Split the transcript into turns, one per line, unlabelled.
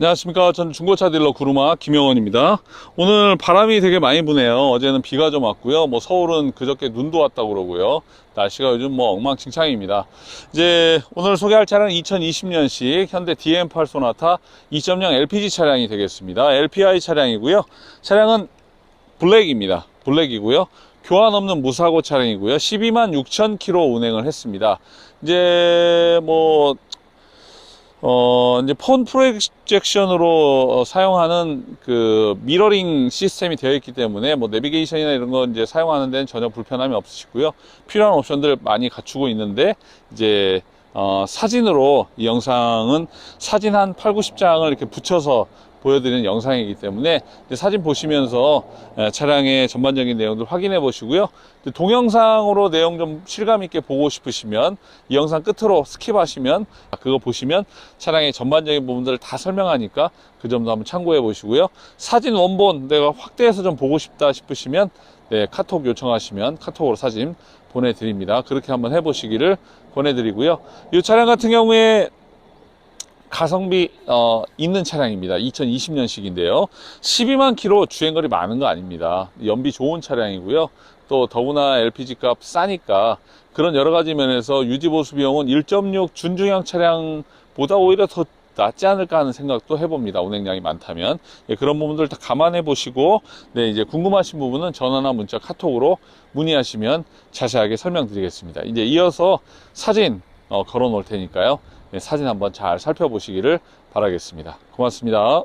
안녕하십니까. 전 중고차 딜러 구루마 김영원입니다. 오늘 바람이 되게 많이 부네요. 어제는 비가 좀 왔고요. 뭐 서울은 그저께 눈도 왔다고 그러고요. 날씨가 요즘 뭐 엉망진창입니다. 이제 오늘 소개할 차량은 2020년식 현대 DM8 소나타 2.0 LPG 차량이 되겠습니다. LPI 차량이고요. 차량은 블랙입니다. 블랙이고요. 교환 없는 무사고 차량이고요. 12만 6천 킬로 운행을 했습니다. 이제 뭐 어, 이제 폰 프로젝션으로 어, 사용하는 그 미러링 시스템이 되어 있기 때문에 뭐 내비게이션이나 이런 거 이제 사용하는 데는 전혀 불편함이 없으시고요. 필요한 옵션들 많이 갖추고 있는데 이제 어, 사진으로 이 영상은 사진 한 8, 90장을 이렇게 붙여서 보여드리는 영상이기 때문에 사진 보시면서 에, 차량의 전반적인 내용들 확인해 보시고요. 동영상으로 내용 좀 실감 있게 보고 싶으시면 이 영상 끝으로 스킵하시면 그거 보시면 차량의 전반적인 부분들을 다 설명하니까 그 점도 한번 참고해 보시고요. 사진 원본 내가 확대해서 좀 보고 싶다 싶으시면 네, 카톡 요청하시면 카톡으로 사진 보내드립니다. 그렇게 한번 해보시기를 권해드리고요. 이 차량 같은 경우에 가성비 어, 있는 차량입니다. 2020년식인데요. 12만 킬로 주행거리 많은 거 아닙니다. 연비 좋은 차량이고요. 또 더구나 LPG 값 싸니까 그런 여러 가지 면에서 유지 보수 비용은 1.6 준중형 차량보다 오히려 더 낫지 않을까 하는 생각도 해봅니다. 운행량이 많다면 예, 그런 부분들 다 감안해 보시고 네 이제 궁금하신 부분은 전화나 문자, 카톡으로 문의하시면 자세하게 설명드리겠습니다. 이제 이어서 사진 어, 걸어 놓을 테니까요. 네, 사진 한번 잘 살펴보시기를 바라겠습니다. 고맙습니다.